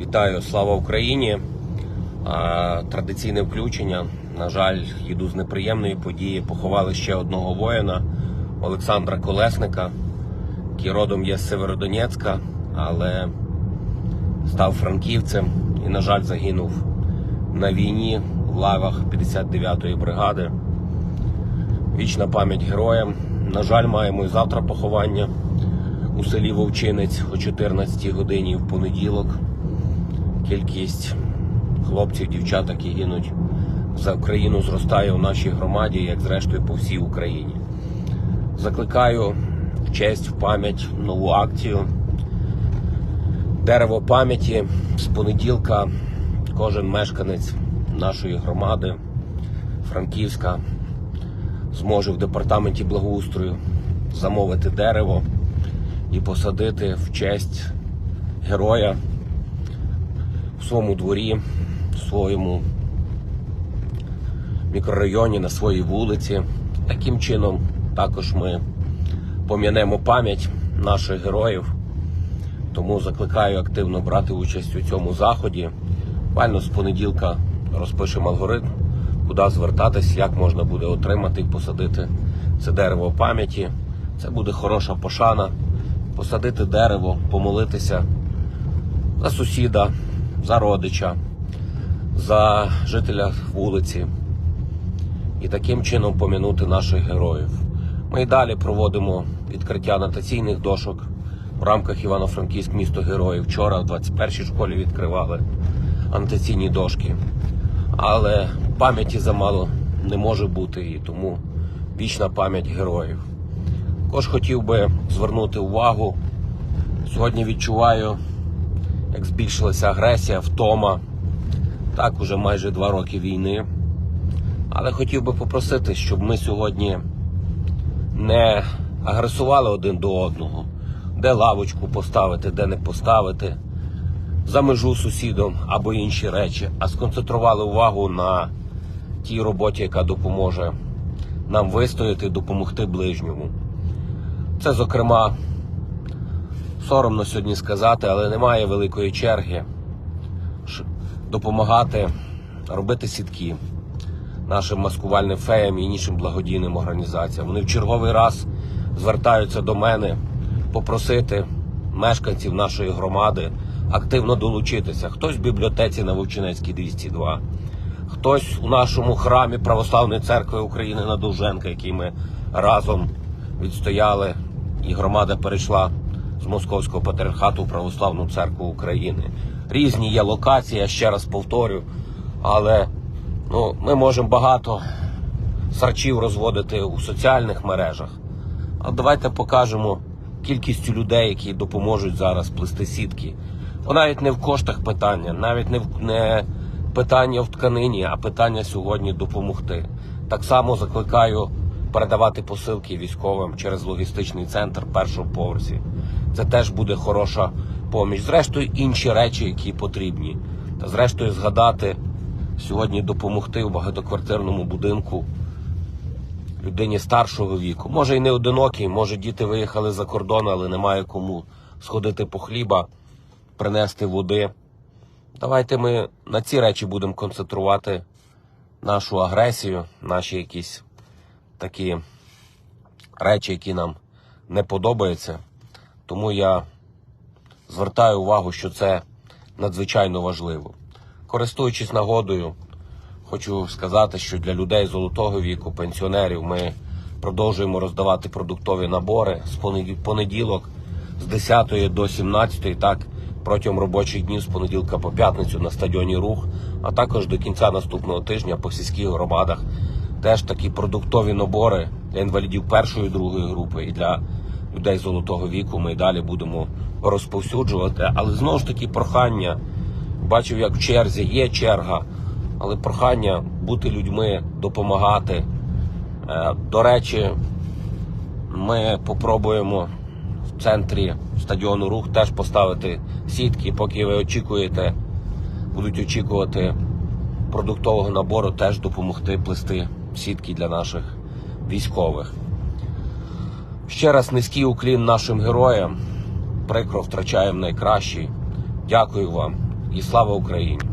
Вітаю, слава Україні. Традиційне включення. На жаль, їду з неприємної події. Поховали ще одного воїна Олександра Колесника, який родом є з Северодонецька, але став франківцем і, на жаль, загинув на війні в лавах 59-ї бригади. Вічна пам'ять героям. На жаль, маємо і завтра поховання у селі Вовчинець о 14 годині в понеділок. Кількість хлопців, дівчат, які гинуть за Україну, зростає у нашій громаді, як зрештою по всій Україні. Закликаю честь, в пам'ять нову акцію. Дерево пам'яті з понеділка. Кожен мешканець нашої громади Франківська зможе в департаменті благоустрою замовити дерево і посадити в честь героя в своєму дворі, в своєму мікрорайоні, на своїй вулиці. Таким чином також ми пом'янемо пам'ять наших героїв. Тому закликаю активно брати участь у цьому заході. Буквально з понеділка розпишемо алгоритм, куди звертатись, як можна буде отримати і посадити це дерево пам'яті. Це буде хороша пошана. Посадити дерево, помолитися за сусіда, за родича, за жителя вулиці і таким чином помінути наших героїв. Ми і далі проводимо відкриття анотаційних дошок в рамках Івано-Франківськ місто героїв. Вчора в 21-й школі відкривали анотаційні дошки. Але пам'яті замало не може бути і тому вічна пам'ять героїв. Також хотів би звернути увагу. Сьогодні відчуваю, як збільшилася агресія, втома. Так, уже майже два роки війни. Але хотів би попросити, щоб ми сьогодні не агресували один до одного, де лавочку поставити, де не поставити, за межу сусідом або інші речі, а сконцентрували увагу на тій роботі, яка допоможе нам вистояти допомогти ближньому. Це, зокрема, соромно сьогодні сказати, але немає великої черги допомагати робити сітки нашим маскувальним феям і іншим благодійним організаціям. Вони в черговий раз звертаються до мене попросити мешканців нашої громади активно долучитися. Хтось в бібліотеці на Вовчинецькій 202, хтось у нашому храмі Православної церкви України на Довженка, який ми разом відстояли, і громада перейшла з Московського патріархату Православну церкву України. Різні є локації, я ще раз повторю, але ну, ми можемо багато сарчів розводити у соціальних мережах. А давайте покажемо кількістю людей, які допоможуть зараз плести сітки. Бо навіть не в коштах питання, навіть не в не питання в тканині, а питання сьогодні допомогти. Так само закликаю передавати посилки військовим через логістичний центр першого поверсі. Це теж буде хороша поміч. Зрештою, інші речі, які потрібні. Та зрештою згадати сьогодні допомогти в багатоквартирному будинку людині старшого віку. Може і не одинокий, може діти виїхали за кордон, але немає кому сходити по хліба, принести води. Давайте ми на ці речі будемо концентрувати нашу агресію, наші якісь такі речі, які нам не подобаються. Тому я звертаю увагу, що це надзвичайно важливо. Користуючись нагодою, хочу сказати, що для людей золотого віку, пенсіонерів, ми продовжуємо роздавати продуктові набори з понеді- понеділок з 10 до 17, так протягом робочих днів з понеділка по п'ятницю на стадіоні Рух, а також до кінця наступного тижня по сільських громадах. Теж такі продуктові набори для інвалідів першої і другої групи і для людей золотого віку ми й далі будемо розповсюджувати. Але знову ж таки прохання. Бачив, як в черзі є черга, але прохання бути людьми, допомагати. Е, До речі, ми попробуємо в центрі стадіону рух теж поставити сітки, поки ви очікуєте, будуть очікувати продуктового набору, теж допомогти плести сітки для наших військових. Ще раз низький уклін нашим героям. Прикро втрачаємо найкращий. Дякую вам. і слава Україні!